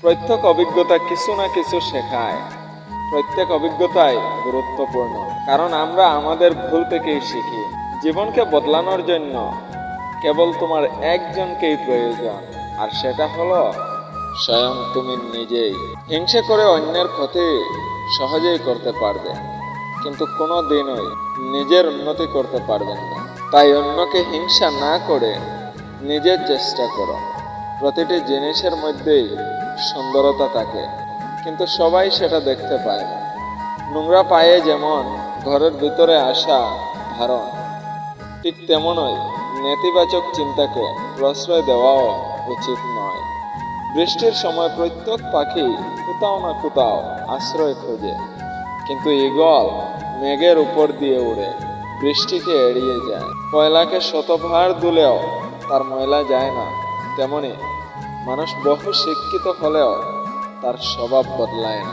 প্রত্যেক অভিজ্ঞতা কিছু না কিছু শেখায়। প্রত্যেক অভিজ্ঞতাই গুরুত্বপূর্ণ। কারণ আমরা আমাদের ভুল থেকেই শিখি। জীবনকে বদলানোর জন্য কেবল তোমার একজনকেই প্রয়োজন। আর সেটা হলো স্বয়ং তুমি নিজেই। হিংসা করে অন্যের ক্ষতি সহজেই করতে পারবে। কিন্তু কোনো দিনই নিজের উন্নতি করতে পারবেন না। তাই অন্যকে হিংসা না করে নিজের চেষ্টা করো। প্রতিটি জিনিসের মধ্যেই সুন্দরতা থাকে, কিন্তু সবাই সেটা দেখতে পায় না। নোংরা পায়ে যেমন ঘরের ভিতরে আসা ধারণ, ঠিক তেমনই নেতিবাচক চিন্তাকে প্রশ্রয় দেওয়াও উচিত নয়। বৃষ্টির সময় প্রত্যেক পাখি কোথাও না কোথাও আশ্রয় খোঁজে, কিন্তু ঈগল মেঘের উপর দিয়ে উড়ে, বৃষ্টিকে এড়িয়ে যায়। কয়লাকে শতভার দুলেও তার ময়লা যায় না। তেমনি মানুষ বহু শিক্ষিত হলেও তার স্বভাব বদলায় না।